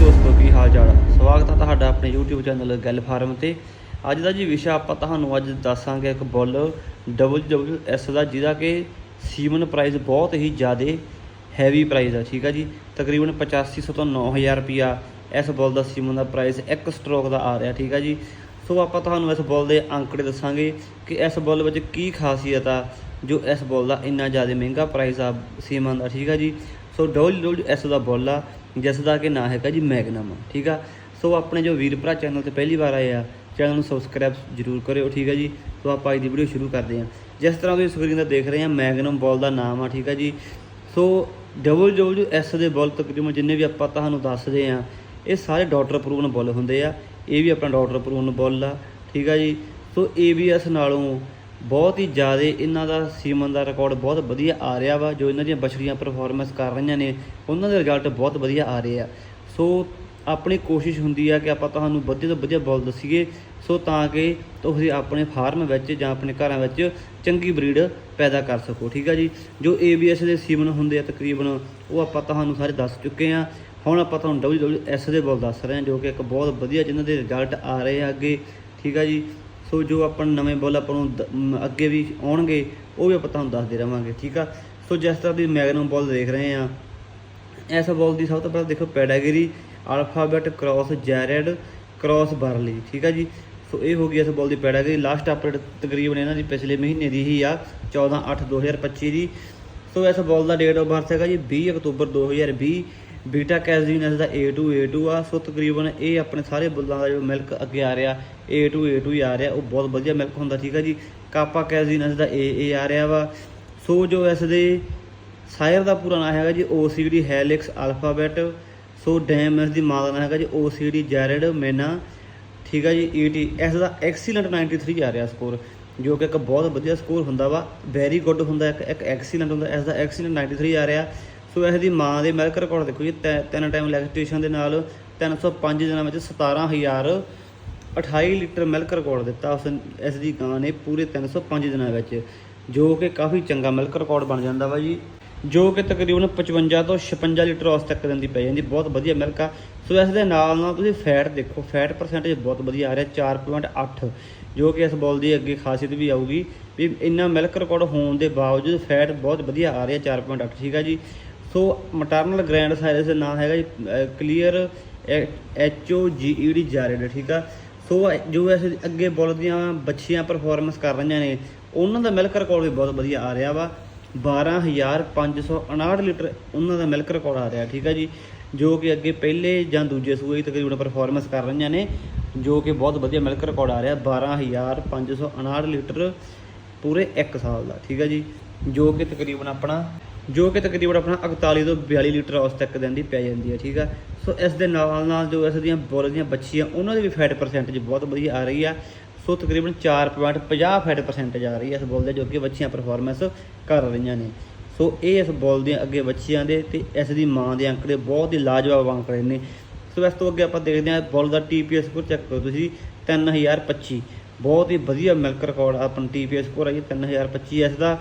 ਦੋਸਤੋ, ਕੀ ਹਾਲ ਚਾਲ ਸਵਾਗਤ ਹੈ ਤੁਹਾਡਾ ਆਪਣੇ YouTube ਚੈਨਲ ਗੱਲ ਫਾਰਮ ਤੇ। ਅੱਜ ਦਾ ਜੀ ਵਿਸ਼ਾ ਆਪਾਂ ਤੁਹਾਨੂੰ ਅੱਜ ਦੱਸਾਂਗੇ ਇੱਕ ਬੁੱਲ WWS ਦਾ, ਜਿਹਦਾ ਕਿ ਸੀਮਨ ਪ੍ਰਾਈਸ ਬਹੁਤ ਹੀ ਜ਼ਿਆਦਾ ਹੈਵੀ ਪ੍ਰਾਈਸ ਆ, ਠੀਕ ਆ ਜੀ? ਤਕਰੀਬਨ 8500 ਤੋਂ 9000 ਰੁਪਿਆ ਇਸ ਬੁੱਲ ਦਾ ਸੀਮਨ ਦਾ ਪ੍ਰਾਈਸ ਇੱਕ ਸਟ੍ਰੋਕ ਦਾ ਆ ਰਿਹਾ, ਠੀਕ ਆ ਜੀ? ਸੋ ਆਪਾਂ ਤੁਹਾਨੂੰ ਇਸ ਬੁੱਲ ਦੇ ਅੰਕੜੇ ਦੱਸਾਂਗੇ ਕਿ ਇਸ ਬੁੱਲ ਵਿੱਚ ਕੀ ਖਾਸੀਅਤ ਆ, ਜੋ ਇਸ ਬੁੱਲ ਦਾ ਇੰਨਾ ਜ਼ਿਆਦਾ ਮਹਿੰਗਾ ਪ੍ਰਾਈਸ ਆ ਸੀਮਨ ਦਾ, ਠੀਕ ਆ ਜੀ? ਸੋ WWS ਦਾ ਬੁੱਲ ਆ। ਜਿਸ ਦਾ ਕਿ ਨਾਂ ਹੈਗਾ ਜੀ ਮੈਗਨਮ ਠੀਕ ਆ? ਸੋ ਆਪਣੇ ਜੋ ਵੀਰ ਭਰਾ ਚੈਨਲ ਤੇ ਪਹਿਲੀ ਵਾਰ ਆਏ ਆ ਚੈਨਲ ਨੂੰ ਸਬਸਕ੍ਰਾਈਬ ਜਰੂਰ ਕਰਿਓ, ਠੀਕ ਆ ਜੀ? ਸੋ ਆਪਾਂ ਅੱਜ ਦੀ ਵੀਡੀਓ ਸ਼ੁਰੂ ਕਰਦੇ ਹਾਂ। ਜਿਸ ਤਰ੍ਹਾਂ ਤੁਸੀਂ ਸਕਰੀਨ ਤੇ ਦੇਖ ਰਹੇ ਆ ਮੈਗਨਮ ਬਾਲ ਦਾ ਨਾਮ ਆ, ਠੀਕ ਆ ਜੀ? ਸੋ WWS ਦੇ ਬਾਲ ਤਕਰੀਬਨ ਜਿੰਨੇ ਵੀ ਆਪਾਂ ਤੁਹਾਨੂੰ ਦੱਸਦੇ ਆ, ਇਹ ਸਾਰੇ ਡਾਕਟਰ ਅਪਰੂਵਨ ਬਾਲ ਹੁੰਦੇ ਆ। ਇਹ ਵੀ ਆਪਣਾ ਡਾਕਟਰ ਅਪਰੂਵਨ ਬਾਲ ਆ, ਠੀਕ ਆ ਜੀ? ਸੋ ABS ਨਾਲੋਂ ਬਹੁਤ ਹੀ ਜ਼ਿਆਦਾ ਇਹਨਾਂ ਦਾ ਸੀਮਨ ਦਾ ਰਿਕਾਰਡ ਬਹੁਤ ਵਧੀਆ ਆ ਰਿਹਾ ਵਾ, ਜੋ ਇਹਨਾਂ ਦੀਆਂ ਬਛੜੀਆਂ ਪਰਫਾਰਮੈਂਸ ਕਰ ਰਹੀਆਂ ਨੇ, ਉਹਨਾਂ ਦੇ ਰਿਜ਼ਲਟ ਬਹੁਤ ਵਧੀਆ ਆ ਰਹੇ ਆ। ਸੋ ਆਪਣੀ ਕੋਸ਼ਿਸ਼ ਹੁੰਦੀ ਆ ਕਿ ਆਪਾਂ ਤੁਹਾਨੂੰ ਵਧੀਆ ਤੋਂ ਵਧੀਆ ਬੋਲ ਦਸੀਏ ਸੋ ਤਾਂ ਕਿ ਤੁਸੀਂ ਆਪਣੇ ਫਾਰਮ ਵਿੱਚ ਜਾਂ ਆਪਣੇ ਘਰਾਂ ਵਿੱਚ ਚੰਗੀ ਬਰੀਡ ਪੈਦਾ ਕਰ ਸਕੋ, ਠੀਕ ਆ ਜੀ? ਜੋ ABS ਦੇ ਸੀਮਨ ਹੁੰਦੇ ਆ ਤਕਰੀਬਨ, ਉਹ ਆਪਾਂ ਤੁਹਾਨੂੰ ਸਾਰੇ ਦੱਸ ਚੁੱਕੇ ਆ। ਹੁਣ ਆਪਾਂ ਤੁਹਾਨੂੰ WWS ਦੇ ਬੋਲ ਦੱਸ ਰਹੇ ਹਾਂ ਜੋ ਕਿ ਇੱਕ ਬਹੁਤ ਵਧੀਆ ਜਿਨ੍ਹਾਂ ਦੇ ਰਿਜ਼ਲਟ ਆ ਰਹੇ ਆ ਅੱਗੇ, ਠੀਕ ਆ ਜੀ? ਸੋ ਜੋ ਆਪਾਂ ਨਵੇਂ ਬੋਲ ਆਪਾਂ ਨੂੰ ਦ- ਅੱਗੇ ਵੀ ਆਉਣਗੇ, ਉਹ ਵੀ ਆਪਾਂ ਤੁਹਾਨੂੰ ਦੱਸਦੇ ਰਵਾਂਗੇ, ਠੀਕ ਆ? ਸੋ ਜਿਸ ਤਰ੍ਹਾਂ ਦੀ ਮੈਗਨਮ ਬੋਲ ਦੇਖ ਰਹੇ ਆ, ਇਸ ਬੋਲ ਦੀ ਸਭ ਤੋਂ ਪਹਿਲਾਂ ਦੇਖੋ pedigree, alphabet, cross, Jared, cross, Burley, ਠੀਕ ਆ ਜੀ? ਸੋ ਇਹ ਹੋ ਗਈ ਇਸ ਬੋਲ ਦੀ ਪੈਡਾਗਰੀ, ਲਾਸਟ ਅਪਡੇਟ ਤਕਰੀਬਨ ਇਹਨਾਂ ਦੀ ਪਿਛਲੇ ਮਹੀਨੇ ਦੀ ਹੀ ਆ 14 8 2025 ਦੀ। ਸੋ ਇਸ ਬੋਲ ਦਾ ਡੇਟ ਆਫ ਬਰਥ ਹੈਗਾ ਜੀ 20 ਅਕਤੂਬਰ 2020 ਬੀਟਾ ਕੈਜ਼ੀਨ ਇਸ ਦਾ A2 A2 ਆ, ਸੋ ਤਕਰੀਬਨ ਇਹ ਆਪਣੇ ਸਾਰੇ ਬੁੱਲਾਂ ਦਾ ਜੋ ਮਿਲਕ ਅੱਗੇ ਆ ਰਿਹਾ A2 A2 ਹੀ ਆ ਰਿਹਾ, ਉਹ ਬਹੁਤ ਵਧੀਆ ਮਿਲਕ ਹੁੰਦਾ, ਠੀਕ ਆ ਜੀ? ਕਾਪਾ ਕੈਜ਼ੀਨ ਇਸ ਦਾ AA ਆ ਰਿਹਾ ਵਾ। ਸੋ ਜੋ ਇਸ ਦੇ ਸਾਇਰ ਦਾ ਪੂਰਾ ਨਾਮ ਹੈਗਾ ਜੀ OCD helix alphabet so dam ਇਸ ਦੀ ਮਾਂ ਦਾ ਨਾਮ ਹੈਗਾ ਜੀ OCD ਜੈਰਡ ਮੈਨਾ ਠੀਕ ਆ ਜੀ? ET ਇਸ ਦਾ ਐਕਸੀਲੈਂਟ 93 ਆ ਰਿਹਾ ਸਕੋਰ ਜੋ ਕਿ ਇੱਕ ਬਹੁਤ ਵਧੀਆ ਸਕੋਰ ਹੁੰਦਾ ਵਾ ਵੈਰੀ ਗੁੱਡ ਹੁੰਦਾ, ਇੱਕ ਇੱਕ ਐਕਸੀਲੈਂਟ ਹੁੰਦਾ ਇਸ ਦਾ ਐਕਸੀਲੈਂਟ 93 ਆ ਰਿਹਾ। ਸੋ ਇਸ ਦੀ ਮਾਂ ਦੇ ਮਿਲਕ ਰਿਕਾਰਡ ਦੇਖੋ ਜੀ, ਤੈ- ਤਿੰਨ ਟਾਈਮ ਲੈਕਟੇਸ਼ਨ ਦੇ ਨਾਲ 305 ਦਿਨਾਂ ਵਿੱਚ 17000 28 ਲੀਟਰ ਮਿਲਕ ਰਿਕਾਰਡ ਦਿੱਤਾ ਉਸ ਇਸ ਦੀ ਗਾਂ ਨੇ ਪੂਰੇ 305 ਦਿਨਾਂ ਵਿੱਚ, ਜੋ ਕਿ ਕਾਫੀ ਚੰਗਾ ਮਿਲਕ ਰਿਕਾਰਡ ਬਣ ਜਾਂਦਾ ਵਾ ਜੀ, ਜੋ ਕਿ ਤਕਰੀਬਨ 55 ਤੋਂ 56 ਲੀਟਰ ਉਸ ਤੱਕ ਦਿੰਦੀ ਪੈ ਜਾਂਦੀ ਬਹੁਤ ਵਧੀਆ ਮਿਲਕ ਆ ਸੋ ਇਸ ਦੇ ਨਾਲ ਨਾਲ ਤੁਸੀਂ ਫੈਟ ਦੇਖੋ ਫੈਟ ਪਰਸੈਂਟੇਜ ਬਹੁਤ ਵਧੀਆ ਆ ਰਿਹਾ 4.8 ਜੋ ਕਿ ਇਸ ਬੋਲ ਦੀ ਅੱਗੇ ਖਾਸੀਅਤ ਵੀ ਆਊਗੀ, ਵੀ ਇੰਨਾ ਮਿਲਕ ਰਿਕਾਰਡ ਹੋਣ ਦੇ ਬਾਵਜੂਦ ਫੈਟ ਬਹੁਤ ਵਧੀਆ ਆ ਰਿਹਾ 4.8 ਠੀਕ ਆ ਜੀ। ਸੋ ਮਟਰਨਲ ਗ੍ਰੈਂਡ ਸਾਇਰਸ ਦਾ ਨਾਮ ਹੈਗਾ ਜੀ ਕਲੀਅਰ ਐਚ ਓ ਜੀ ਈ ਡੀ ਜਾਰਡ, ਠੀਕ ਆ? ਸੋ ਜੋ ਇਸ ਅੱਗੇ ਬੋਲਦੀਆਂ ਬੱਚੀਆਂ ਪਰਫਾਰਮੈਂਸ ਕਰ ਰਹੀਆਂ ਨੇ, ਉਹਨਾਂ ਦਾ ਮਿਲਕ ਰਿਕਾਰਡ ਵੀ ਬਹੁਤ ਵਧੀਆ ਆ ਰਿਹਾ ਵਾ। 12559 ਲੀਟਰ ਉਹਨਾਂ ਦਾ ਮਿਲਕ ਰਿਕਾਰਡ ਆ ਰਿਹਾ, ਠੀਕ ਆ ਜੀ? ਜੋ ਕਿ ਅੱਗੇ ਪਹਿਲੇ ਜਾਂ ਦੂਜੇ ਸੂਏ ਤਕਰੀਬਨ ਪਰਫਾਰਮੈਂਸ ਕਰ ਰਹੀਆਂ ਨੇ, ਜੋ ਕਿ ਬਹੁਤ ਵਧੀਆ ਮਿਲਕ ਰਿਕਾਰਡ ਆ ਰਿਹਾ 12559 ਲੀਟਰ ਪੂਰੇ 1 ਸਾਲ ਦਾ, ਠੀਕ ਆ ਜੀ? ਜੋ ਕਿ ਤਕਰੀਬਨ ਆਪਣਾ ਜੋ ਕਿ ਤਕਰੀਬਨ ਆਪਣਾ 41 ਤੋਂ 42 ਲੀਟਰ ਉਸ ਤੱਕ ਦਿਨ ਦੀ ਪੈ ਜਾਂਦੀ ਹੈ, ਠੀਕ ਆ? ਸੋ ਇਸ ਦੇ ਨਾਲ ਨਾਲ ਜੋ ਇਸ ਦੀਆਂ ਬੋਲ ਦੀਆਂ ਬੱਚੀਆਂ, ਉਹਨਾਂ ਦੀ ਵੀ ਫੈਟ ਪਰਸੈਂਟੇਜ ਬਹੁਤ ਵਧੀਆ ਆ ਰਹੀ ਆ। ਸੋ ਤਕਰੀਬਨ 4.50 ਫੈਟ ਪਰਸੈਂਟੇਜ ਆ ਰਹੀ ਹੈ ਇਸ ਬੋਲ ਦੇ, ਜੋ ਕਿ ਬੱਚੀਆਂ ਪਰਫਾਰਮੈਂਸ ਕਰ ਰਹੀਆਂ ਨੇ। ਸੋ ਇਹ ਇਸ ਬੋਲ ਦੀਆਂ ਅੱਗੇ ਬੱਚੀਆਂ ਦੇ ਤੇ ਇਸ ਦੀ ਮਾਂ ਦੇ ਅੰਕੜੇ ਬਹੁਤ ਹੀ ਲਾਜਵਾਬ ਅੰਕੜੇ ਨੇ। ਸੋ ਇਸ ਤੋਂ ਅੱਗੇ ਆਪਾਂ ਦੇਖਦੇ ਹਾਂ, ਬੋਲ ਦਾ TPS ਸਕੋਰ ਚੈੱਕ ਕਰੋ ਤੁਸੀਂ 3025 ਬਹੁਤ ਹੀ ਵਧੀਆ ਮਿਲਕ ਰਿਕਾਰਡ ਆਪਣਾ TPS ਸਕੋਰ ਹੈ ਜੀ 3025 ਇਸ ਦਾ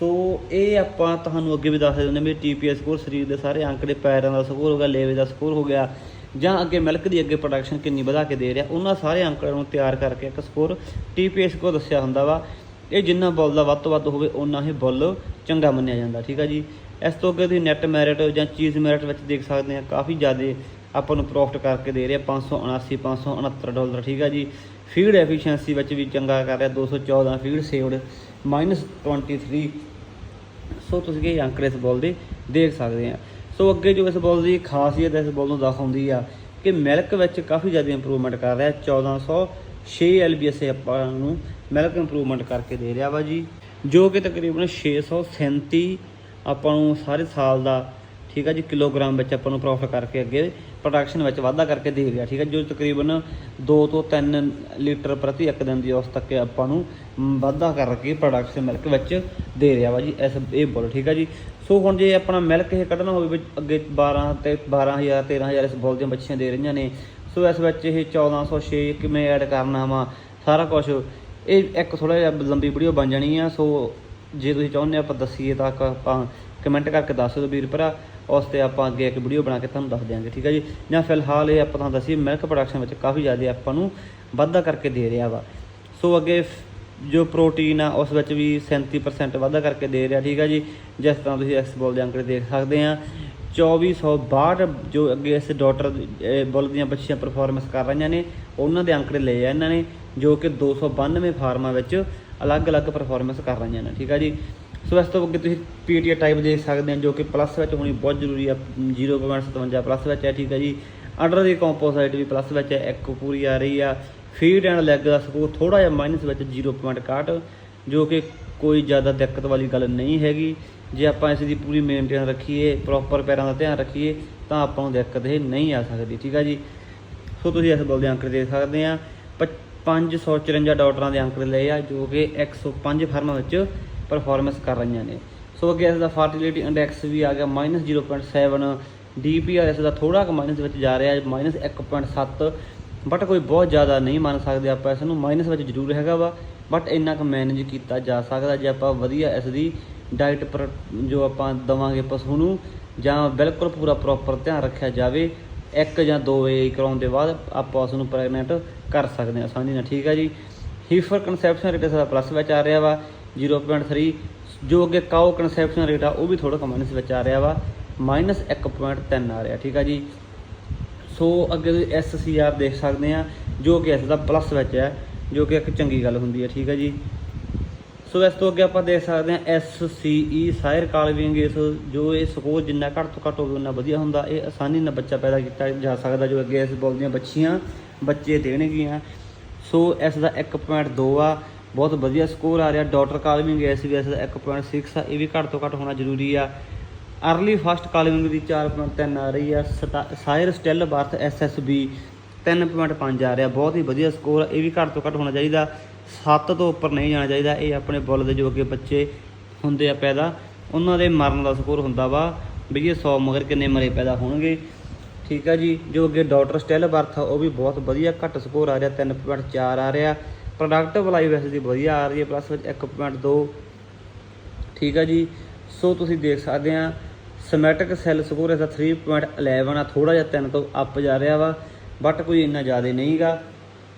ਸੋ ਇਹ ਆਪਾਂ ਤੁਹਾਨੂੰ ਅੱਗੇ ਵੀ ਦੱਸ ਦਿੰਦੇ ਵੀ TPS ਸਕੋਰ ਸਰੀਰ ਦੇ ਸਾਰੇ ਅੰਕੜੇ, ਪੈਰਾਂ ਦਾ ਸਕੋਰ ਹੋ ਗਿਆ, ਲੇਵੇ ਦਾ ਸਕੋਰ ਹੋ ਗਿਆ, ਜਾਂ ਅੱਗੇ ਮਿਲਕ ਦੀ ਅੱਗੇ ਪ੍ਰੋਡਕਸ਼ਨ ਕਿੰਨੀ ਵਧਾ ਕੇ ਦੇ ਰਿਹਾ, ਉਹਨਾਂ ਸਾਰੇ ਅੰਕੜਿਆਂ ਨੂੰ ਤਿਆਰ ਕਰਕੇ ਇੱਕ ਸਕੋਰ TPS ਸਕੋਰ ਦੱਸਿਆ ਹੁੰਦਾ ਵਾ। ਇਹ ਜਿੰਨਾ ਬੁੱਲ ਦਾ ਵੱਧ ਤੋਂ ਵੱਧ ਹੋਵੇ ਉਨਾ ਹੀ ਬੁੱਲ ਚੰਗਾ ਮੰਨਿਆ ਜਾਂਦਾ, ਠੀਕ ਆ ਜੀ? ਇਸ ਤੋਂ ਅੱਗੇ ਤੁਸੀਂ ਨੈਟ ਮੈਰਿਟ ਜਾਂ ਚੀਜ਼ ਮੈਰਿਟ ਵਿੱਚ ਦੇਖ ਸਕਦੇ ਆ ਕਾਫੀ ਜ਼ਿਆਦਾ ਆਪਾਂ ਨੂੰ ਪ੍ਰੋਫਿਟ ਕਰਕੇ ਦੇ ਰਿਹਾ 579 569 ਡਾਲਰ ਠੀਕ ਆ ਜੀ? ਫੀਡ ਐਫੀਸ਼ੀਐਂਸੀ ਵਿੱਚ ਵੀ ਚੰਗਾ ਕਰ ਰਿਹਾ 214 ਫੀਡ ਸੇਵਡ -23 ਸੋ ਤੁਸੀਂ ਇਹ ਅੰਕੜੇ ਇਸ ਬੋਲ ਦੇ ਦੇਖ ਸਕਦੇ ਆ। ਸੋ ਅੱਗੇ ਜੋ ਇਸ ਬੋਲ ਦੀ ਖਾਸੀਅਤ ਇਸ ਬੋਲ ਨੂੰ ਦਿਖਾਉਂਦੀ ਆ ਕਿ ਮਿਲਕ ਵਿੱਚ ਕਾਫੀ ਜ਼ਿਆਦਾ ਇੰਪਰੂਵਮੈਂਟ ਕਰ ਰਿਹਾ। 1406 ਐਲਬੀਐਸ ਆਪਾਂ ਨੂੰ ਮਿਲਕ ਇੰਪਰੂਵਮੈਂਟ ਕਰਕੇ ਦੇ ਰਿਹਾ ਵਾ ਜੀ, ਜੋ ਕਿ ਤਕਰੀਬਨ 637 ਆਪਾਂ ਨੂੰ ਸਾਰੇ ਸਾਲ ਦਾ, ਠੀਕ ਆ ਜੀ, ਕਿਲੋਗ੍ਰਾਮ ਵਿੱਚ ਆਪਾਂ ਨੂੰ ਪ੍ਰੋਫਿਟ ਕਰਕੇ ਅੱਗੇ ਪ੍ਰੋਡਕਸ਼ਨ ਵਿੱਚ ਵਾਧਾ ਕਰਕੇ ਦੇ ਰਿਹਾ, ਠੀਕ ਹੈ? ਜੋ ਤਕਰੀਬਨ 2 ਤੋਂ 3 ਲੀਟਰ ਪ੍ਰਤੀ ਇੱਕ ਦਿਨ ਦੀ ਉਸ ਤੱਕ ਆਪਾਂ ਨੂੰ ਵਾਧਾ ਕਰਕੇ ਪ੍ਰੋਡਕਸ਼ਨ ਮਿਲਕ ਵਿੱਚ ਦੇ ਰਿਹਾ ਵਾ ਜੀ, ਇਸ ਇਹ ਬੋਲ, ਠੀਕ ਹੈ ਜੀ? ਸੋ ਹੁਣ ਜੇ ਆਪਣਾ ਮਿਲਕ ਇਹ ਕੱਢਣਾ ਹੋਵੇ ਵਿੱਚ ਅੱਗੇ 12 ਤੇ 12000 13000 ਇਸ ਬੋਲ ਦੀਆਂ ਬੱਚੀਆਂ ਦੇ ਰਹੀਆਂ ਨੇ, ਸੋ ਇਸ ਵਿੱਚ ਇਹ 1406 ਕਿਵੇਂ ਐਡ ਕਰਨਾ ਵਾ, ਸਾਰਾ ਕੁਝ ਇਹ ਇੱਕ ਥੋੜਾ ਜਿਹਾ ਲੰਬੀ ਵੀਡੀਓ ਬਣ ਜਾਣੀ ਆ, ਸੋ ਜੇ ਤੁਸੀਂ ਚਾਹੁੰਦੇ ਆਪਾਂ ਦੱਸੀਏ ਤਾਂ ਆਪਾਂ ਕਮੈਂਟ ਕਰਕੇ ਦੱਸ ਦਿਓ ਵੀਰ ਭਰਾ, ਉਸ ਤੇ ਆਪਾਂ ਅੱਗੇ ਇੱਕ ਵੀਡੀਓ ਬਣਾ ਕੇ ਤੁਹਾਨੂੰ ਦੱਸ ਦਿਆਂਗੇ, ਠੀਕ ਹੈ ਜੀ? ਜਾਂ ਫਿਲਹਾਲ ਇਹ ਆਪਾਂ ਤੁਹਾਨੂੰ ਦੱਸੀ ਮਿਲਕ ਪ੍ਰੋਡਕਸ਼ਨ ਵਿੱਚ ਕਾਫੀ ਜ਼ਿਆਦਾ ਆਪਾਂ ਨੂੰ ਵਾਧਾ ਕਰਕੇ ਦੇ ਰਿਹਾ ਵਾ। ਸੋ ਅੱਗੇ ਜੋ ਪ੍ਰੋਟੀਨ ਆ, ਉਸ ਵਿੱਚ ਵੀ 37% ਵਾਧਾ ਕਰਕੇ ਦੇ ਰਿਹਾ, ਠੀਕ ਹੈ ਜੀ? ਜਿਸ ਤਰ੍ਹਾਂ ਤੁਸੀਂ ਇਸ ਬੋਲ ਦੇ ਅੰਕੜੇ ਦੇਖ ਸਕਦੇ ਆ। 2462 ਜੋ ਅੱਗੇ ਇਸ ਡਾਟਰ ਬੁੱਲ ਦੀਆਂ ਬੱਚੀਆਂ ਪਰਫਾਰਮੈਂਸ ਕਰ ਰਹੀਆਂ ਨੇ, ਉਹਨਾਂ ਦੇ ਅੰਕੜੇ ਲਏ ਆ ਇਹਨਾਂ ਨੇ, ਜੋ ਕਿ 292 ਫਾਰਮਾਂ ਵਿੱਚ ਅਲੱਗ-ਅਲੱਗ ਪਰਫਾਰਮੈਂਸ ਕਰ ਰਹੀਆਂ ਨੇ, ਠੀਕ ਆ ਜੀ? ਸੋ ਇਸ ਤੋਂ ਅੱਗੇ ਤੁਸੀਂ ਪੀਟੀਏ ਟਾਈਪ ਦੇਖ ਸਕਦੇ ਹੋ, ਜੋ ਕਿ ਪਲੱਸ ਵਿੱਚ ਹੋਣੀ ਬਹੁਤ ਜ਼ਰੂਰੀ ਆ 0.57 ਪਲੱਸ ਵਿੱਚ ਹੈ, ਠੀਕ ਹੈ ਜੀ? ਅੰਡਰ ਦੀ ਕੰਪੋਸਾਈਟ ਵੀ ਪਲੱਸ ਵਿੱਚ ਹੈ, ਇੱਕ ਪੂਰੀ ਆ ਰਹੀ ਆ। ਫੀਡ ਐਂਡ ਲੈਗ ਦਾ ਸਕੋਰ ਥੋੜਾ ਜਿਹਾ ਮਾਈਨਸ ਵਿੱਚ 0.61 ਜੋ ਕਿ ਕੋਈ ਜ਼ਿਆਦਾ ਦਿੱਕਤ ਵਾਲੀ ਗੱਲ ਨਹੀਂ ਹੈਗੀ। ਜੇ ਆਪਾਂ ਇਸ ਦੀ ਪੂਰੀ ਮੇਨਟੇਨ ਰੱਖੀਏ ਪ੍ਰੋਪਰ ਪੈਰਾਂ ਦਾ ਧਿਆਨ ਰੱਖੀਏ, ਤਾਂ ਆਪਾਂ ਨੂੰ ਦਿੱਕਤ ਇਹ ਨਹੀਂ ਆ ਸਕਦੀ, ਠੀਕ ਆ ਜੀ? ਸੋ ਤੁਸੀਂ ਇਸ ਬੋਲ ਦੇ ਅੰਕੜੇ ਦੇਖ ਸਕਦੇ ਆ। 554 ਡਾਕਟਰਾਂ ਦੇ ਅੰਕੜੇ ਲਏ ਆ, ਜੋ ਕਿ 105 ਫਰਮਾਂ ਵਿੱਚ ਪਰਫਾਰਮੈਂਸ ਕਰ ਰਹੀਆਂ ਨੇ। ਸੋ ਅੱਗੇ ਇਸ ਦਾ ਫਰਟੀਲਿਟੀ ਇੰਡੈਕਸ ਵੀ ਆ ਗਿਆ -0.7 ਡੀਪੀਆਰ ਇਸ ਦਾ ਥੋੜਾ ਕੁ ਮਾਈਨਸ ਵਿੱਚ ਜਾ ਰਿਹਾ ਹੈ -1.7 ਬਟ ਕੋਈ ਬਹੁਤ ਜ਼ਿਆਦਾ ਨਹੀਂ ਮੰਨ ਸਕਦੇ ਆਪਾਂ ਇਸ ਨੂੰ ਮਾਈਨਸ ਵਿੱਚ ਜ਼ਰੂਰ ਹੈਗਾ ਵਾ ਬਟ ਇੰਨਾ ਕੁ ਮੈਨੇਜ ਕੀਤਾ ਜਾ ਸਕਦਾ ਜੇ ਆਪਾਂ ਵਧੀਆ ਇਸ ਦੀ ਡਾਈਟ ਪਰ ਜੋ ਆਪਾਂ ਦਵਾਂਗੇ ਪਸ਼ੂ ਨੂੰ, ਜਾਂ ਬਿਲਕੁਲ ਪੂਰਾ ਪ੍ਰੋਪਰ ਧਿਆਨ ਰੱਖਿਆ ਜਾਵੇ ਇੱਕ ਜਾਂ ਦੋ ਵਜੇ ਕਰਾਉਣ ਦੇ ਬਾਅਦ ਆਪਾਂ ਉਸ ਨੂੰ ਪ੍ਰੈਗਨੈਂਟ ਕਰ ਸਕਦੇ ਹਾਂ ਆਸਾਨੀ ਨਾਲ ਠੀਕ ਹੈ ਜੀ? ਹੀਫਰ ਕਨਸੈਪਸ਼ਨ ਰੇਟ ਦਾ ਪਲੱਸ ਵਿੱਚ ਆ ਰਿਹਾ ਵਾ 0.3 ਜੋ ਅੱਗੇ ਕਾਓ ਕਨਸੈਪਸ਼ਨ ਰੇਟ ਆ, ਉਹ ਵੀ ਥੋੜਾ ਮਾਈਨਸ ਵਿੱਚ ਆ ਰਿਹਾ ਵਾ -1.3 ਆ ਰਿਹਾ, ਠੀਕ ਆ ਜੀ? ਸੋ ਅੱਗੇ ਤੁਸੀਂ ਐਸਸੀਆਰ ਦੇਖ ਸਕਦੇ ਆ, ਜੋ ਕਿ ਇਸ ਦਾ ਪਲੱਸ ਵਿੱਚ ਹੈ ਜੋ ਕਿ ਇੱਕ ਚੰਗੀ ਗੱਲ ਹੁੰਦੀ ਹੈ ਠੀਕ ਹੈ ਜੀ? ਸੋ ਇਸ ਤੋਂ ਅੱਗੇ ਆਪਾਂ ਦੇਖ ਸਕਦੇ ਹਾਂ ਐਸਸੀਈ ਸਾਇਰ ਕਾਲਵਿੰਗ ਇਸ ਜੋ ਇਹ ਸਕੋਰ ਜਿੰਨਾ ਘੱਟ ਤੋਂ ਘੱਟ ਹੋਵੇ, ਉਨਾ ਵਧੀਆ ਹੁੰਦਾ। ਇਹ ਆਸਾਨੀ ਨਾਲ ਬੱਚਾ ਪੈਦਾ ਕੀਤਾ ਜਾ ਸਕਦਾ, ਜੋ ਅੱਗੇ ਇਸ ਬੋਲ ਦੀਆਂ ਬੱਚੀਆਂ, ਬੱਚੇ ਦੇਣਗੀਆਂ। ਸੋ ਇਸ ਦਾ 1.2 ਆ, ਬਹੁਤ ਵਧੀਆ ਸਕੋਰ ਆ ਰਿਹਾ। ਡਾਟਰ ਕਾਲਵਿੰਗ ਇਸ ਵੀ ਇਸ ਦਾ 1.6 ਆ, ਇਹ ਵੀ ਘੱਟ ਤੋਂ ਘੱਟ ਹੋਣਾ ਜ਼ਰੂਰੀ ਆ। ਅਰਲੀ ਫਸਟ ਕਾਲਵਿੰਗ ਦੀ 4.3 ਆ ਰਹੀ ਆ। ਸਟਾ- ਸਾਇਰ ਸਟਿਲ ਬਰਥ ਐਸਐਸਬੀ 3.5 ਆ ਰਿਹਾ। ਬਹੁਤ ਹੀ ਵਧੀਆ ਸਕੋਰ ਆ। ਇਹ ਵੀ ਘੱਟ ਤੋਂ ਘੱਟ ਹੋਣਾ ਚਾਹੀਦਾ। 7 ਤੋਂ ਉੱਪਰ ਨਹੀਂ ਜਾਣਾ ਚਾਹੀਦਾ। ਇਹ ਆਪਣੇ ਬੁੱਲ ਦੇ ਜੋ ਅੱਗੇ ਬੱਚੇ ਹੁੰਦੇ ਆ ਪੈਦਾ, ਉਹਨਾਂ ਦੇ ਮਰਨ ਦਾ ਸਕੋਰ ਹੁੰਦਾ ਵਾ। ਵੀ ਇਹ 100 ਮਗਰ ਕਿੰਨੇ ਮਰੇ ਪੈਦਾ ਹੋਣਗੇ। ਠੀਕ ਆ ਜੀ। ਜੋ ਅੱਗੇ ਡਾਟਰ ਸਟੈਲ ਬਰਥ ਆ, ਉਹ ਵੀ ਬਹੁਤ ਵਧੀਆ ਘੱਟ ਸਕੋਰ ਆ ਰਿਹਾ। 3.4 ਆ ਰਿਹਾ। ਪ੍ਰੋਡਕਟ ਲਾਈਵ ਵੈਸੇ ਦੀ ਵਧੀਆ ਆ ਰਹੀ ਹੈ। ਪਲੱਸ ਵਿੱਚ 1.2 ਠੀਕ ਆ ਜੀ। ਸੋ ਤੁਸੀਂ ਦੇਖ ਸਕਦੇ ਆ ਸਮੈਟਿਕ ਸੈੱਲ ਸਕੋਰ ਇਸ ਦਾ 3.11 ਆ। ਥੋੜਾ ਜਿਹਾ 3 ਤੋਂ ਅੱਪ ਜਾ ਰਿਹਾ ਵਾ। ਬਟ ਕੋਈ ਇੰਨਾ ਜ਼ਿਆਦਾ ਨਹੀਂਗਾ।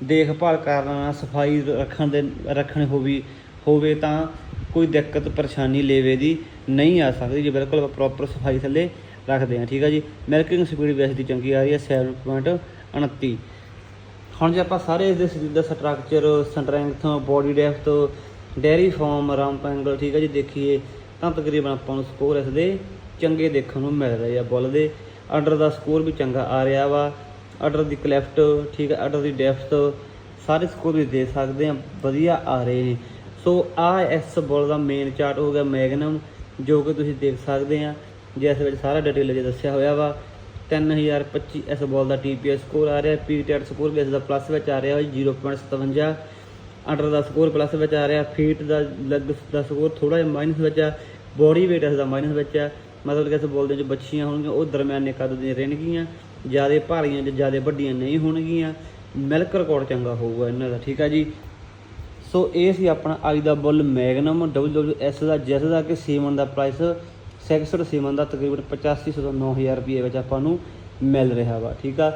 ਦੇਖਭਾਲ ਕਰਨਾ ਸਫ਼ਾਈ ਰੱਖਣ ਦੇ, ਰੱਖਣ ਹੋਵੇ ਹੋਵੇ ਤਾਂ ਕੋਈ ਦਿੱਕਤ, ਪਰੇਸ਼ਾਨੀ ਲੇਵੇ ਦੀ ਨਹੀਂ ਆ ਸਕਦੀ। ਜੇ ਬਿਲਕੁਲ ਪ੍ਰੋਪਰ ਸਫ਼ਾਈ ਥੱਲੇ ਰੱਖਦੇ ਆ ਠੀਕ ਆ ਜੀ? ਮਿਲਕਿੰਗ ਸਪੀਡ ਵੀ ਇਸ ਦੀ ਚੰਗੀ ਆ ਰਹੀ ਹੈ 7.29 ਹੁਣ ਜੇ ਆਪਾਂ ਸਾਰੇ ਇਸ ਦੇ ਸਰੀਰ ਦਾ structure strength body depth dairy form rump angle ਠੀਕ ਆ ਜੀ, ਦੇਖੀਏ, ਤਾਂ ਤਕਰੀਬਨ ਆਪਾਂ ਨੂੰ ਸਕੋਰ ਇਸ ਦੇ ਚੰਗੇ ਦੇਖਣ ਨੂੰ ਮਿਲ ਰਹੇ ਆ, ਬੁੱਲ ਦੇ। ਆਰਡਰ ਦਾ ਸਕੋਰ ਵੀ ਚੰਗਾ ਆ ਰਿਹਾ ਵਾ। ਆਰਡਰ ਦੀ ਕਲੈਫਟ ਠੀਕ ਹੈ ਆਰਡਰ ਦੀ ਡੈਪਥ ਸਾਰੇ ਸਕੋਰ ਵੀ ਦੇ ਸਕਦੇ ਆ ਵਧੀਆ ਆ ਰਹੇ ਨੇ। ਸੋ ਆ ਇਸ ਬੋਲ ਦਾ ਮੇਨ ਚਾਰਟ ਹੋ ਗਿਆ ਮੈਗਨਮ ਜੋ ਕਿ ਤੁਸੀਂ ਦੇਖ ਸਕਦੇ ਆ ਜਿਸ ਵਿੱਚ ਸਾਰਾ ਡਿਟੇਲ ਜੇ ਦੱਸਿਆ ਹੋਇਆ ਵਾ। 3025 ਇਸ ਬੋਲ ਦਾ TPS ਸਕੋਰ ਆ ਰਿਹਾ ਪੀਟੈਟ ਸਕੋਰ ਵੀ ਇਸ ਦਾ ਪਲੱਸ ਵਿੱਚ ਆ ਰਿਹਾ ਜੀ 0.57 ਅੰਡਰ ਦਾ ਸਕੋਰ ਪਲੱਸ ਵਿੱਚ ਆ ਰਿਹਾ ਫੀਟ ਦਾ ਲੱਗ ਦਾ ਸਕੋਰ ਥੋੜਾ ਜਿਹਾ ਮਾਈਨਸ ਵਿੱਚ ਆ ਬੋਡੀ weight ਇਸ ਦਾ ਮਾਈਨਸ ਵਿੱਚ ਆ। ਮਤਲਬ ਕਿ ਇਸ ਬੋਲ ਦੇ ਜੋ ਬੱਚੀਆਂ ਹੋਣਗੀਆਂ, ਉਹ ਦਰਮਿਆਨੇ ਕੱਦ ਦੀਆਂ ਰਹਿਣਗੀਆਂ। ਜ਼ਿਆਦਾ ਭਾਰੀਆਂ ਜਾਂ ਜ਼ਿਆਦਾ ਵੱਡੀਆਂ ਨਹੀਂ ਹੋਣਗੀਆਂ। ਮਿਲਕ ਰਿਕਾਰਡ ਚੰਗਾ ਹੋਊਗਾ ਇਹਨਾਂ ਦਾ, ਠੀਕ ਆ ਜੀ? ਸੋ ਇਹ ਸੀ ਆਪਣਾ ਅੱਜ ਦਾ ਬੁੱਲ ਮੈਗਨਮ WWS ਦਾ, ਜਿਸ ਦਾ ਕਿ ਸੀਮਨ ਦਾ ਪ੍ਰਾਈਸ ਸੈਕਸਡ ਸੀਮਨ ਦਾ ਤਕਰੀਬਨ 8500 ਤੋਂ 9000 ਰੁਪਏ ਵਿੱਚ ਆਪਾਂ ਨੂੰ ਮਿਲ ਰਿਹਾ ਵਾ, ਠੀਕ ਆ?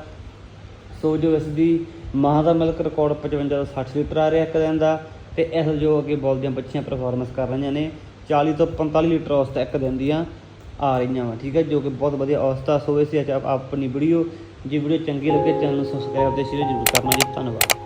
ਸੋ ਜੋ ਇਸ ਦੀ ਮਾਂ ਦਾ ਮਿਲਕ ਰਿਕਾਰਡ 55 ਤੋਂ 60 ਲੀਟਰ ਆ ਰਿਹਾ ਇੱਕ ਦਿਨ ਦਾ, ਤੇ ਇਸ ਜੋ ਅੱਗੇ ਬੋਲ ਦੀਆਂ ਬੱਚੀਆਂ ਪਰਫਾਰਮੈਂਸ ਕਰ ਰਹੀਆਂ ਨੇ 40 ਤੋਂ 45 ਲੀਟਰ ਔਸਤ ਇੱਕ ਦਿਨ ਦੀਆਂ ਆ ਰਹੀਆਂ ਵਾ, ਠੀਕ ਹੈ, ਜੋ ਕਿ ਬਹੁਤ ਵਧੀਆ ਔਸਤ ਆ ਸੀ ਇਸ ਆਪਣੀ ਵੀਡੀਓ, ਜੇ ਵੀਡੀਓ ਚੰਗੀ ਲੱਗੇ ਚੈਨਲ ਨੂੰ ਸਬਸਕ੍ਰਾਈਬ ਤੇ ਸ਼ੇਅਰ ਜ਼ਰੂਰ ਕਰਨਾ ਜੀ, ਧੰਨਵਾਦ।